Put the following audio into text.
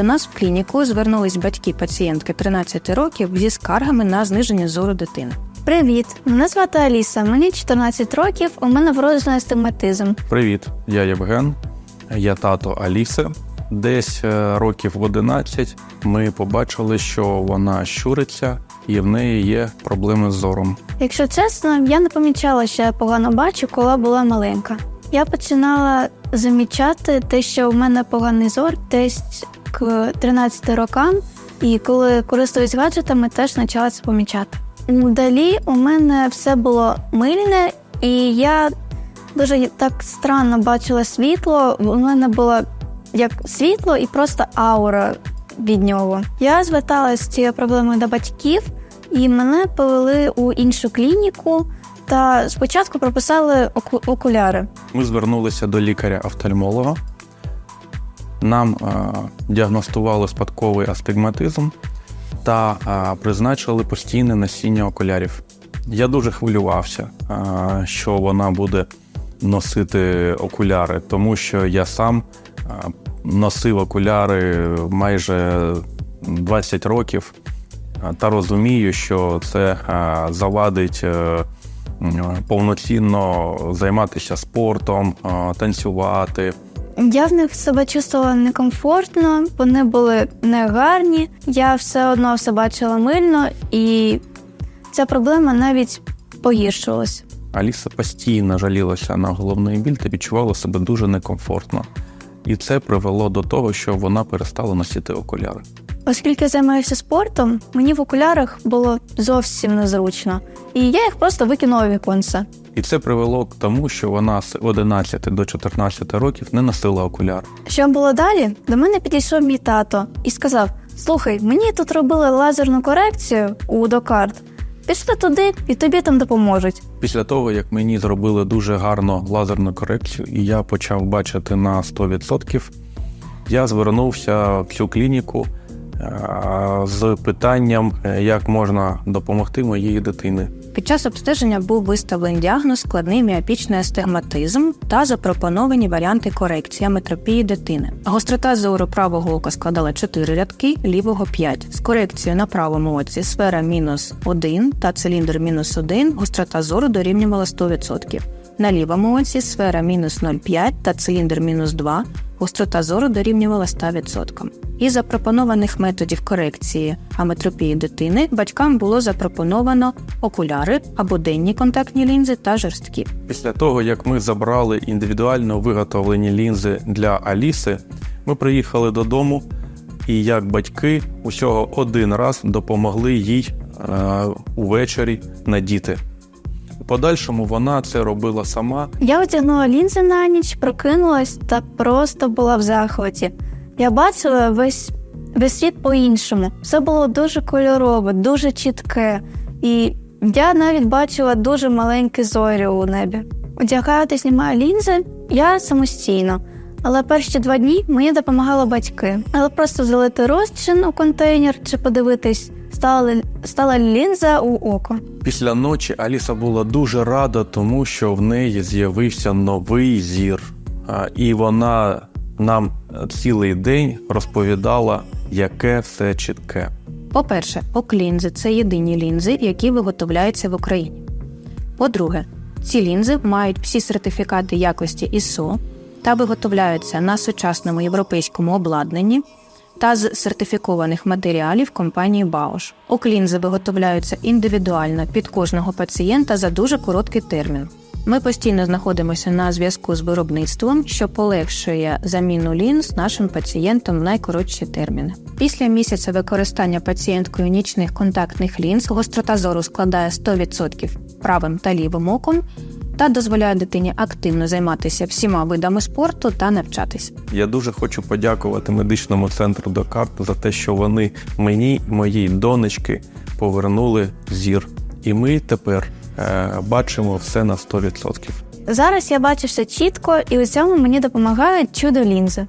До нас в клініку звернулись батьки пацієнтки 13 років зі скаргами на зниження зору дитини. Привіт, мене звати Аліса. Мені 14 років. У мене вроджений астигматизм. Привіт, я Євген, я тато Аліси. Десь е, років в 11 ми побачили, що вона щуриться і в неї є проблеми з зором. Якщо чесно, я не помічала, що я погано бачу, коли була маленька. Я починала замічати те, що в мене поганий зор десь к 13 рокам, і коли користуюсь гаджетами, теж почала це помічати. Далі у мене все було мильне, і я дуже так странно бачила світло. У мене було як світло і просто аура від нього. Я зверталася з цією проблемою до батьків, і мене повели у іншу клініку. Та спочатку прописали оку- окуляри. Ми звернулися до лікаря-офтальмолога. Нам е, діагностували спадковий астигматизм та е, призначили постійне носіння окулярів. Я дуже хвилювався, е, що вона буде носити окуляри, тому що я сам носив окуляри майже 20 років та розумію, що це завадить. Повноцінно займатися спортом, танцювати. Я в них себе чувствувала некомфортно, вони були негарні. Я все одно все бачила мильно, і ця проблема навіть погіршувалась. Аліса постійно жалілася на головний біль та відчувала себе дуже некомфортно. І це привело до того, що вона перестала носити окуляри. Оскільки займаюся спортом, мені в окулярах було зовсім незручно, і я їх просто викинула в віконце. І це привело к тому, що вона з 11 до 14 років не носила окуляр. Що було далі? До мене підійшов мій тато і сказав: Слухай, мені тут робили лазерну корекцію у Докарт. Пішли туди, і тобі там допоможуть. Після того, як мені зробили дуже гарно лазерну корекцію, і я почав бачити на 100%, я звернувся в цю клініку е, з питанням, е, як можна допомогти моїй дитині. Під час обстеження був виставлений діагноз складний міопічний астигматизм та запропоновані варіанти корекції аметропії дитини. Гострота зору правого ока складала 4 рядки, лівого 5. З корекцією на правому оці сфера мінус 1 та циліндр мінус 1, гострота зору дорівнювала 100%. На лівому оці сфера мінус 0,5 та циліндр мінус 2, гострота зору дорівнювала 100%. Із запропонованих методів корекції аметропії дитини батькам було запропоновано окуляри або денні контактні лінзи та жорсткі. Після того, як ми забрали індивідуально виготовлені лінзи для Аліси, ми приїхали додому і як батьки усього один раз допомогли їй е, увечері надіти. У подальшому вона це робила сама. Я одягнула лінзи на ніч, прокинулась та просто була в захваті. Я бачила весь, весь світ по-іншому. Все було дуже кольорове, дуже чітке. І я навіть бачила дуже маленькі зорі у небі. Одягаю та знімаю лінзи я самостійно. Але перші два дні мені допомагали батьки. Але просто залити розчин у контейнер чи подивитись, стала, стала лінза у око. Після ночі Аліса була дуже рада, тому що в неї з'явився новий зір. А, І вона нам цілий день розповідала, яке все чітке. По-перше, оклінзи це єдині лінзи, які виготовляються в Україні. По-друге, ці лінзи мають всі сертифікати якості ISO та виготовляються на сучасному європейському обладнанні та з сертифікованих матеріалів компанії Bausch. Оклінзи виготовляються індивідуально під кожного пацієнта за дуже короткий термін. Ми постійно знаходимося на зв'язку з виробництвом, що полегшує заміну лінз нашим пацієнтам в найкоротші терміни. Після місяця використання пацієнткою нічних контактних лінз гострота зору складає 100% правим та лівим оком та дозволяє дитині активно займатися всіма видами спорту та навчатись. Я дуже хочу подякувати медичному центру Докарт за те, що вони мені моїй донечки повернули зір. І ми тепер е, бачимо все на 100%. Зараз я бачу все чітко, і у цьому мені допомагають чудо лінзи.